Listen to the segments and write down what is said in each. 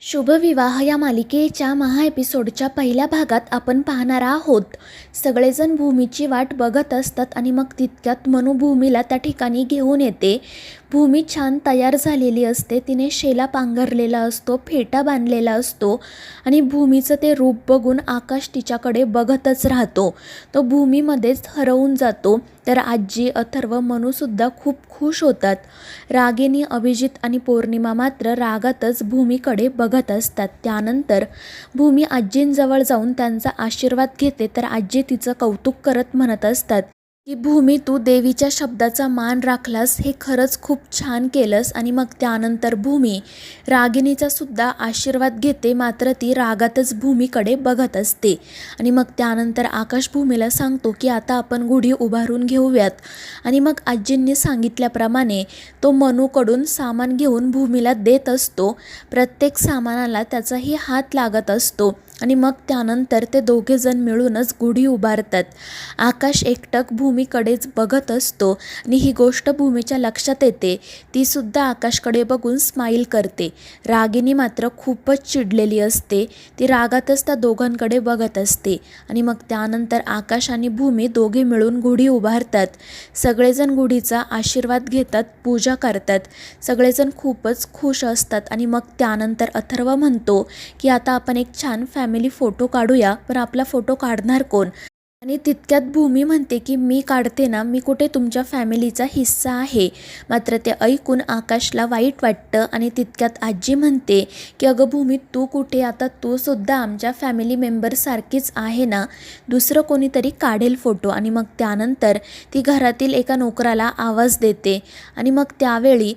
शुभविवाह या मालिकेच्या महा एपिसोडच्या पहिल्या भागात आपण पाहणार आहोत. सगळेजण भूमीची वाट बघत असतात आणि मग तितक्यात मनू भूमीला त्या ठिकाणी घेऊन येते. भूमी छान तयार झालेली असते तिने शेला पांघरलेला असतो फेटा बांधलेला असतो आणि भूमीचं ते रूप बघून आकाश तिच्याकडे बघतच राहतो. तो भूमीमध्येच हरवून जातो तर आजी अथर्व मनूसुद्धा खूप खुश होतात. रागिनी अभिजित आणि पौर्णिमा मात्र रागातच भूमीकडे बघत असतात. त्यानंतर भूमी आजींजवळ जाऊन त्यांचा आशीर्वाद घेते तर आजी तिचं कौतुक करत म्हणत असतात की भूमी तू देवीच्या शब्दाचा मान राखलास हे खरंच खूप छान केलंस आणि मग त्यानंतर भूमी रागिणीचा सुद्धा आशीर्वाद घेते मात्र ती रागातच भूमीकडे बघत असते. आणि मग त्यानंतर आकाश भूमीला सांगतो की आता आपण गुढी उभारून घेऊयात. आणि मग आजींनी सांगितल्याप्रमाणे तो मनूकडून सामान घेऊन भूमीला देत असतो. प्रत्येक सामानाला त्याचाही हात लागत असतो. आणि मग त्यानंतर ते दोघेजण मिळूनच गुढी उभारतात. आकाश एकटक भूमीकडेच बघत असतो आणि ही गोष्ट भूमीच्या लक्षात येते. ती सुद्धा आकाशकडे बघून स्माईल करते. रागिनी मात्र खूपच चिडलेली असते. ती रागातच त्या दोघांकडे बघत असते. आणि मग त्यानंतर आकाश आणि भूमी दोघे मिळून गुढी उभारतात. सगळेजण गुढीचा आशीर्वाद घेतात पूजा करतात. सगळेजण खूपच खुश असतात आणि मग त्यानंतर अथर्व म्हणतो की आता आपण एक छान फॅमिली फोटो काढूया पण आपला फोटो काढणार कोण? आणि तितक्यात भूमी म्हणते की मी काढते ना मी कुठे तुमच्या फॅमिलीचा हिस्सा आहे? मात्र ते ऐकून आकाशला वाईट वाटतं आणि तितक्यात आजी म्हणते की अगं भूमी तू कुठे? आता तू सुद्धा आमच्या फॅमिली मेंबरसारखीच आहे ना? दुसरं कोणीतरी काढेल फोटो आणि मग त्यानंतर ती घरातील एका नोकराला आवाज देते. आणि मग त्यावेळी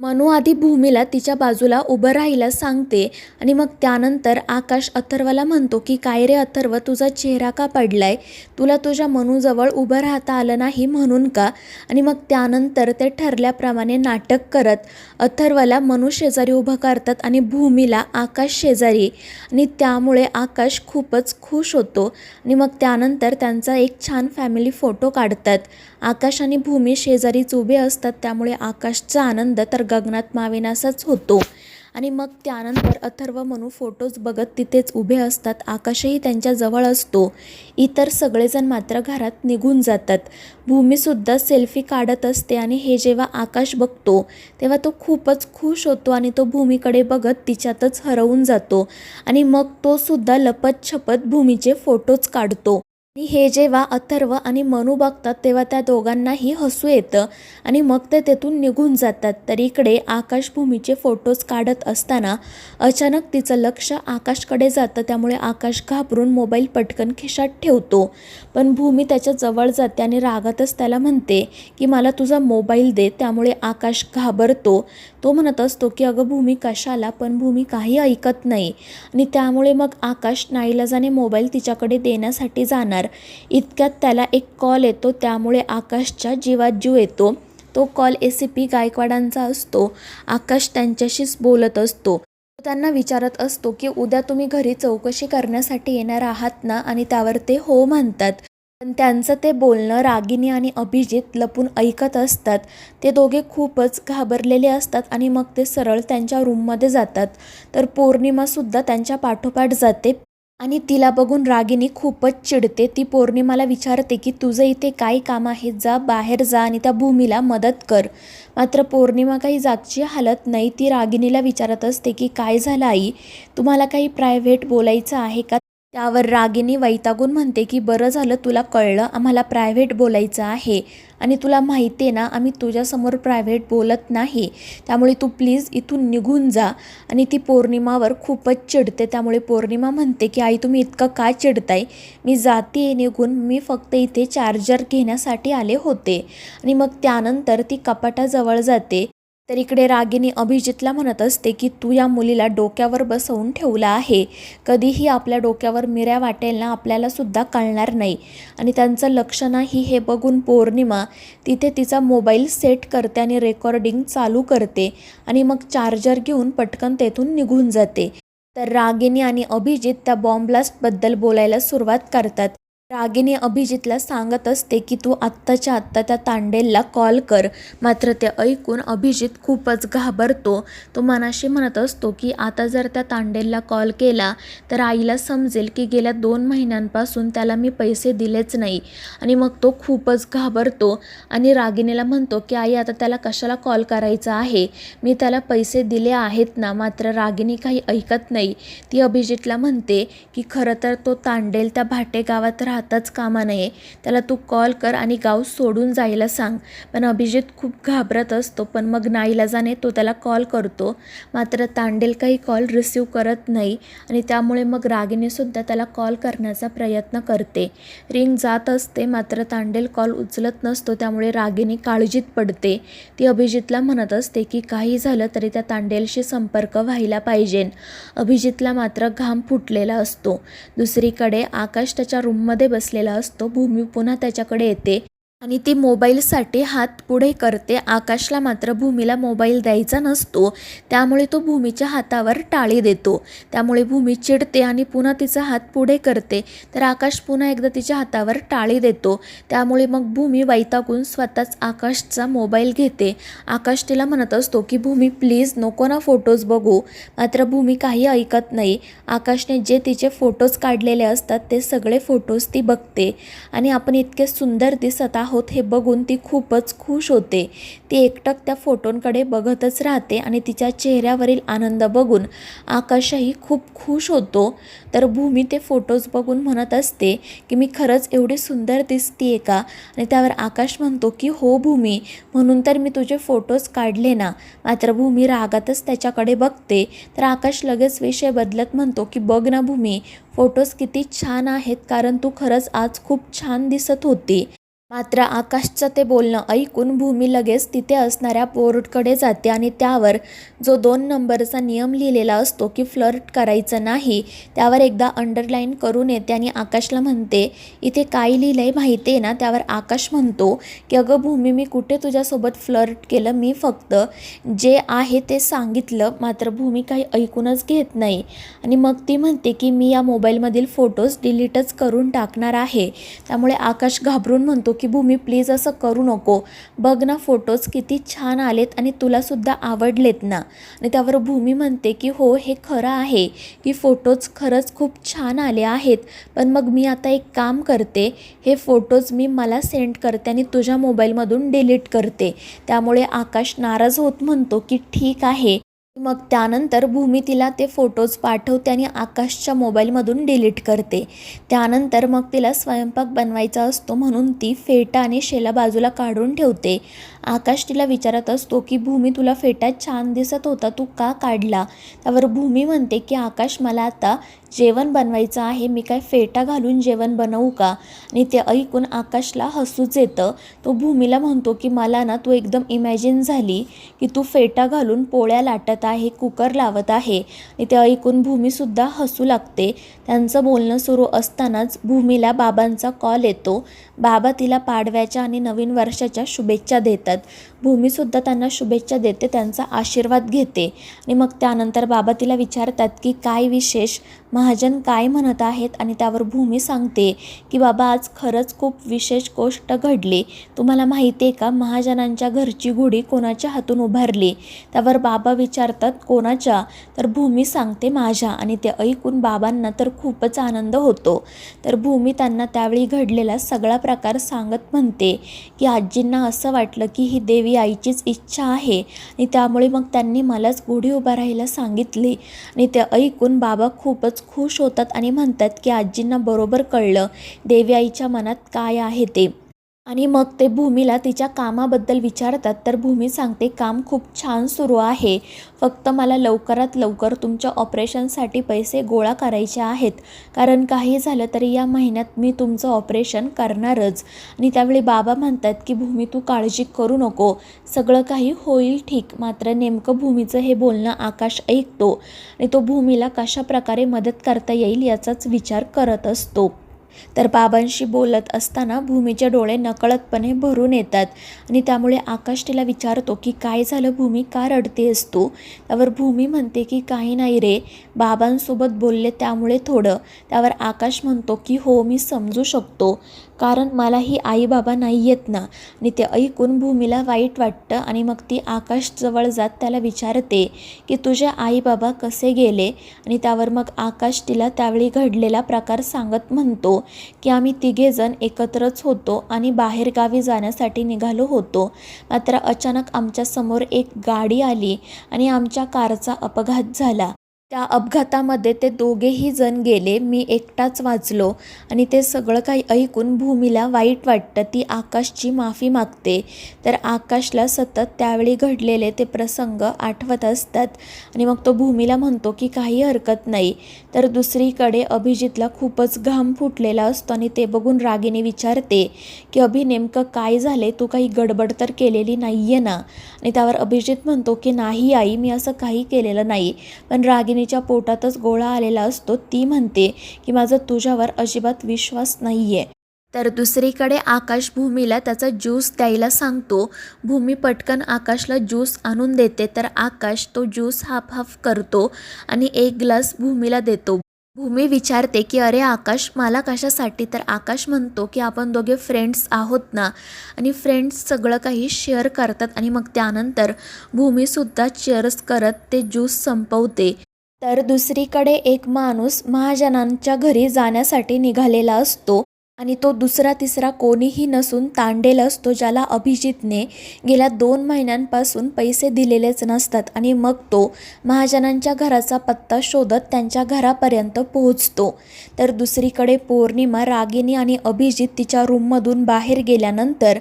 मनू आधी भूमीला तिच्या बाजूला उभं राहायला सांगते आणि मग त्यानंतर आकाश अथर्वला म्हणतो की काय रे अथर्व तुझा चेहरा का पडलाय? तुला तुझ्या मनूजवळ उभं राहता आलं नाही म्हणून का? आणि मग त्यानंतर ते ठरल्याप्रमाणे नाटक करत अथर्वला मनू शेजारी उभं करतात आणि भूमीला आकाश शेजारी. आणि त्यामुळे आकाश खूपच खुश होतो. आणि मग त्यानंतर त्यांचा एक छान फॅमिली फोटो काढतात. आकाश आणि भूमी शेजारीच उभे असतात त्यामुळे आकाशचा आनंद तर गगनात मावेनासाच होतो. आणि मग त्यानंतर अथर्व म्हणू फोटोज बघत तिथेच उभे असतात. आकाशही त्यांच्या जवळ असतो. इतर सगळेजण मात्र घरात निघून जातात. भूमीसुद्धा सेल्फी काढत असते आणि हे जेव्हा आकाश बघतो तेव्हा तो खूपच खुश होतो आणि तो भूमीकडे बघत तिच्यातच हरवून जातो. आणि मग तो सुद्धा लपत छपत भूमीचे फोटोज काढतो. आणि हे जेव्हा अथर्व आणि मनू बघतात तेव्हा त्या दोघांनाही हसू येतं. आणि मग ते तेथून निघून जातात. तर इकडे आकाशभूमीचे फोटोज काढत असताना अचानक तिचं लक्ष आकाशकडे जातं. त्यामुळे आकाश घाबरून मोबाईल पटकन खिशात ठेवतो. पण भूमी त्याच्याजवळ जाते आणि रागातच त्याला म्हणते की मला तुझा मोबाईल दे. त्यामुळे आकाश घाबरतो. तो म्हणत असतो की अगं भूमी कशाला? पण भूमी काही ऐकत नाही. आणि त्यामुळे मग आकाश नाईलाजाने मोबाईल तिच्याकडे देण्यासाठी जाणार. इतक्यात त्याला एक कॉल येतो. त्यामुळे आकाशच्या जीवात जीव येतो. तो कॉल ए सी पी गायकवाडांचा असतो. आकाश त्यांच्याशीच बोलत असतो. तो त्यांना विचारत असतो की उद्या तुम्ही घरी चौकशी करण्यासाठी येणार आहात ना? आणि त्यावर ते हो म्हणतात. पण त्यांचं ते बोलणं रागिनी आणि अभिजित लपून ऐकत असतात. ते दोघे खूपच घाबरलेले असतात आणि मग ते सरळ त्यांच्या रूममध्ये जातात. तर पौर्णिमासुद्धा त्यांच्या पाठोपाठ जाते आणि तिला बघून रागिनी खूपच चिडते. ती पौर्णिमाला विचारते की तुझं इथे काय काम आहे? जा बाहेर जा आणि त्या भूमीला मदत कर. मात्र पौर्णिमा काही जागची हालत नाही. ती रागिनीला विचारत असते की काय झालं आई? तुम्हाला काही प्रायव्हेट बोलायचं आहे का? त्यावर रागिनी वैतागून म्हणते की बरं झालं तुला कळलं आम्हाला प्रायव्हेट बोलायचं आहे आणि तुला माहिती आहे ना आम्ही तुझ्यासमोर प्रायव्हेट बोलत नाही. त्यामुळे तू प्लीज इथून निघून जा. आणि ती पौर्णिमावर खूपच चिडते. त्यामुळे पौर्णिमा म्हणते की आई तुम्ही इतकं का चिडताय? मी जाते निघून. मी फक्त इथे चार्जर घेण्यासाठी आले होते. आणि मग त्यानंतर ती कपाटाजवळ जाते. तर इकडे रागिनी अभिजितला म्हणत असते की तू या मुलीला डोक्यावर बसवून ठेवला आहे. कधीही आपल्या डोक्यावर मिऱ्या वाटेल ना आपल्याला सुद्धा कळणार नाही. आणि त्यांचं लक्ष नाही हे बघून पौर्णिमा तिथे तिचा मोबाईल सेट करते आणि रेकॉर्डिंग चालू करते. आणि मग चार्जर घेऊन पटकन तेथून निघून जाते. तर रागिनी आणि अभिजित त्या बॉम्ब ब्लास्टबद्दल बोलायला सुरुवात करतात. रागिनी अभिजितला सांगत असते की तू आत्ताच्या आत्ता त्या तांडेलला कॉल कर. मात्र ते ऐकून अभिजित खूपच घाबरतो. तो मनाशी म्हणत असतो की आता जर त्या तांडेलला कॉल केला तर आईला समजेल की गेल्या दोन महिन्यांपासून त्याला मी पैसे दिलेच नाही. आणि मग तो खूपच घाबरतो आणि रागिनीला म्हणतो की आई आता त्याला कशाला कॉल करायचा आहे? मी त्याला पैसे दिले आहेत ना मात्र रागिनी काही ऐकत नाही. ती अभिजितला म्हणते की खरं तर तो तांडेल त्या भाटे गावात राहताच कामा नये. त्याला तू कॉल कर आणि गाव सोडून जायला सांग. पण अभिजित खूप घाबरत असतो. पण मग नाईलाजाने तो त्याला कॉल करतो. मात्र तांडेल काही कॉल रिसीव करत नाही आणि त्यामुळे मग रागिनीसुद्धा त्याला कॉल करण्याचा प्रयत्न करते. रिंग जात असते मात्र तांडेल कॉल उचलत नसतो. त्यामुळे रागिनी काळजीत पडते. ती अभिजितला म्हणत असते की काही झालं तरी त्या तांडेलशी संपर्क व्हायला पाहिजे अभिजितला मात्र घाम फुटलेला असतो. दुसरीकडे आकाश त्याच्या रूममध्ये बसलेला असतो. भूमी पुन्हा त्याच्याकडे येते. आणि ती मोबाईलसाठी हात पुढे करते. आकाशला मात्र भूमीला मोबाईल द्यायचा नसतो. त्यामुळे तो भूमीच्या हातावर टाळी देतो. त्यामुळे भूमी चिडते आणि पुन्हा तिचा हात पुढे करते. तर आकाश पुन्हा एकदा तिच्या हातावर टाळी देतो. त्यामुळे मग भूमी वैतागून स्वतःच आकाशचा मोबाईल घेते. आकाश तिला म्हणत असतो की भूमी प्लीज नको ना फोटोज बघू. मात्र भूमी काही ऐकत नाही. आकाशने जे तिचे फोटोज काढलेले असतात ते सगळे फोटोज ती बघते. आणि आपण इतके सुंदर दिसत आहोत हे बघून ती खूपच खुश होते. ती एकटक त्या फोटोंकडे बघतच राहते आणि तिच्या चेहऱ्यावरील आनंद बघून आकाशही खूप खुश होतो. तर भूमी ते फोटोज बघून म्हणत असते की मी खरंच एवढी सुंदर दिसते का? आणि त्यावर आकाश म्हणतो की हो भूमी म्हणून तर मी तुझे फोटोज काढले ना. मात्र भूमी रागातच त्याच्याकडे बघते तर आकाश लगेच विषय बदलत म्हणतो की बघ ना भूमी फोटोज किती छान आहेत कारण तू खरंच आज खूप छान दिसत होती. मात्र आकाशचं ते बोलणं ऐकून भूमी लगेच तिथे असणाऱ्या बोर्डकडे जाते आणि त्यावर जो दोन नंबरचा नियम लिहिलेला असतो की फ्लर्ट करायचं नाही त्यावर एकदा अंडरलाईन करून येते आणि आकाशला म्हणते इथे काय लिहिलं आहे माहिती आहे ना? त्यावर आकाश म्हणतो की अगं भूमी मी कुठे तुझ्यासोबत फ्लर्ट केलं? मी फक्त जे आहे ते सांगितलं मात्र भूमी काही ऐकूनच घेत नाही. आणि मग ती म्हणते की मी या मोबाईलमधील फोटोज डिलीटच करून टाकणार आहे. त्यामुळे आकाश घाबरून म्हणतो की भूमी प्लीज असं करू नको. बघ ना फोटोज किती छान आलेत आणि तुलासुद्धा आवडलेत ना. आणि त्यावर भूमी म्हणते की हो हे खरं आहे की फोटोज खरंच खूप छान आले आहेत. पण मग मी आता एक काम करते. हे फोटोज मी मला सेंड करते आणि तुझ्या मोबाईलमधून डिलीट करते. त्यामुळे आकाश नाराज होत म्हणतो की ठीक आहे. मग त्यानंतर भूमी तिला ते फोटोज पाठवते आणि आकाशच्या मोबाईलमधून डिलीट करते. त्यानंतर मग तिला स्वयंपाक बनवायचा असतो म्हणून ती फेटा आणि शेला बाजूला काढून ठेवते. आकाश तिला विचारत असतो की भूमी तुला फेटा छान दिसत होता तू का काढला? त्यावर भूमी म्हणते की आकाश मला आता जेवण बनवायचं आहे मी काय फेटा घालून जेवण बनवू का? आणि ते ऐकून आकाशला हसूच येतं. तो भूमीला म्हणतो की मला ना तू एकदम इमॅजिन झाली की तू फेटा घालून पोळ्या लाटत आहे कुकर लावत आहे. आणि ते ऐकून भूमीसुद्धा हसू लागते. त्यांचं बोलणं सुरू असतानाच भूमीला बाबांचा कॉल येतो. बाबा तिला पाडव्याच्या आणि नवीन वर्षाच्या शुभेच्छा देतात. भूमीसुद्धा त्यांना शुभेच्छा देते त्यांचा आशीर्वाद घेते. आणि मग त्यानंतर बाबा तिला विचारतात की काय विशेष? महाजन काय म्हणत आहेत? आणि त्यावर भूमी सांगते की बाबा आज खरंच खूप विशेष गोष्ट घडली. तुम्हाला माहिती आहे का महाजनांच्या घरची घोडी कोणाच्या हातून उभारली? त्यावर बाबा विचारतात कोणाच्या? तर भूमी सांगते माझ्या आणि ते ऐकून बाबांना तर खूपच आनंद होतो. तर भूमी त्यांना त्यावेळी घडलेला सगळा प्रकार सांगत म्हणते की आजींना असं वाटलं की ही देवी आईचीच इच्छा आहे आणि त्यामुळे मग त्यांनी मलाच गुढी उभा राहायला सांगितली. आणि ते ऐकून बाबा खूपच खुश होतात आणि म्हणतात की आजींना बरोबर कळलं देवी आईच्या मनात काय आहे ते. आणि मग ते भूमीला तिच्या कामाबद्दल विचारतात. तर भूमी सांगते काम खूप छान सुरू आहे. फक्त मला लवकरात लवकर तुमच्या ऑपरेशनसाठी पैसे गोळा करायचे आहेत. कारण काही झालं तरी या महिन्यात मी तुमचं ऑपरेशन करणारच. आणि त्यावेळी बाबा म्हणतात की भूमी तू काळजी करू नको. सगळं काही होईल ठीक. मात्र नेमकं भूमीचं हे बोलणं आकाश ऐकतो. आणि तो भूमीला कशा प्रकारे मदत करता येईल याचाच विचार करत असतो. तर बाबांशी बोलत असताना भूमीचे डोळे नकळतपणे भरून येतात. आणि त्यामुळे आकाश तिला विचारतो की काय झालं भूमी? का रडतेस तू? त्यावर भूमी म्हणते की काही नाही रे. बाबांसोबत बोलले त्यामुळे थोडं. त्यावर आकाश म्हणतो की हो मी समजू शकतो. कारण मलाही आई बाबा नाही येत ना आणि ते ऐकून भूमीला वाईट वाटतं आणि मग ती आकाशजवळ जात त्याला विचारते की तुझे आई बाबा कसे गेले आणि त्यावर मग आकाश तिला त्यावेळी घडलेला प्रकार सांगत म्हणतो की आम्ही तिघेजण एकत्रच होतो आणि बाहेरगावी जाण्यासाठी निघालो होतो. मात्र अचानक आमच्यासमोर एक गाडी आली आणि आमच्या कारचा अपघात झाला. त्या अपघातामध्ये ते दोघेही जण गेले. मी एकटाच वाचलो आणि ते सगळं काही ऐकून भूमीला वाईट वाटतं. ती आकाशची माफी मागते. तर आकाशला सतत त्यावेळी घडलेले ते प्रसंग आठवत असतात आणि मग तो भूमीला म्हणतो की काही हरकत नाही. तर दुसरीकडे अभिजितला खूपच घाम फुटलेला असतो आणि ते बघून रागिनी विचारते की अभि नेमकं काय झाले तू काही गडबड तर केलेली नाही आहे ना? आणि त्यावर अभिजित म्हणतो की नाही आई मी असं काही केलेलं नाही. पण रागिनीच्या पोटातच गोळा आलेला असतो ती म्हणते की माझा तुझ्यावर अजिबात विश्वास नाही आहे तर दुसरीकडे आकाश भूमीला त्याचा ज्यूस द्यायला सांगतो. भूमी पटकन आकाशला ज्यूस आणून देते तर आकाश तो ज्यूस हाफ हाफ करतो आणि एक ग्लास भूमीला देतो. भूमी विचारते की अरे आकाश मला कशासाठी? तर आकाश म्हणतो की आपण दोघे फ्रेंड्स आहोत ना? आणि फ्रेंड्स सगळं काही शेअर करतात आणि मग त्यानंतर भूमीसुद्धा चेअर्स करत ते ज्यूस संपवते. तर दुसरीकडे एक माणूस महाजनांच्या घरी जाण्यासाठी निघालेला असतो आणि तो दुसरा तिसरा कोणीही नसून तांडेल असतो ज्याला अभिजितने गेल्या दोन महिन्यांपासून पैसे दिलेलेच नसतात आणि मग तो महाजनांच्या घराचा पत्ता शोधत त्यांच्या घरापर्यंत पोहोचतो. तर दुसरीकडे पौर्णिमा रागिनी आणि अभिजित तिच्या रूममधून बाहेर गेल्यानंतर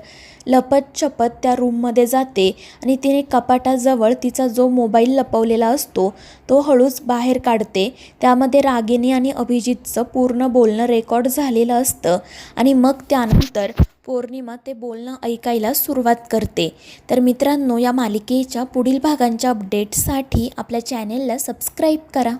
लपत छपत त्या रूममध्ये जाते आणि तिने कपाटाजवळ तिचा जो मोबाईल लपवलेला असतो तो हळूच बाहेर काढते. त्यामध्ये रागिनी आणि अभिजितचं पूर्ण बोलणं रेकॉर्ड झालेलं असतं आणि मग त्यानंतर पौर्णिमा ते बोलणं ऐकायला सुरुवात करते. तर मित्रांनो या मालिकेच्या पुढील भागांच्या अपडेटसाठी आपल्या चॅनेलला सबस्क्राईब करा.